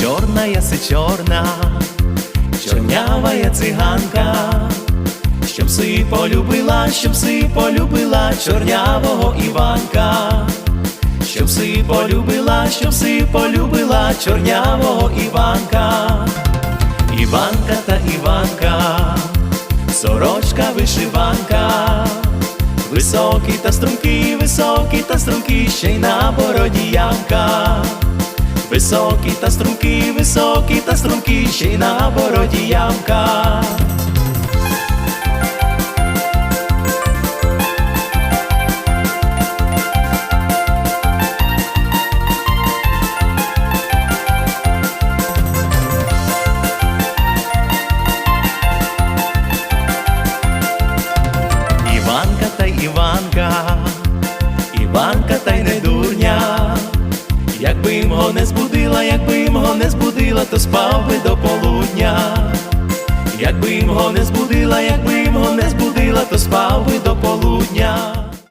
чорна, чорнява я циганка, щоб си полюбила, щоб си полюбила чорнявого Іванка, щоб си полюбила, щоб си полюбила чорнявого Іванка, Іванка та Іванка, сорочка вишиванка. Високий та стрункий, високий та стрункий, ще й на бороді ямка. Високий та стрункий, високий та струнки, ще й на бороді ямка. Якби його не збудила, якби його не збудила, то спав би до полудня. Якби його не збудила, якби його не збудила, то спав би до полудня.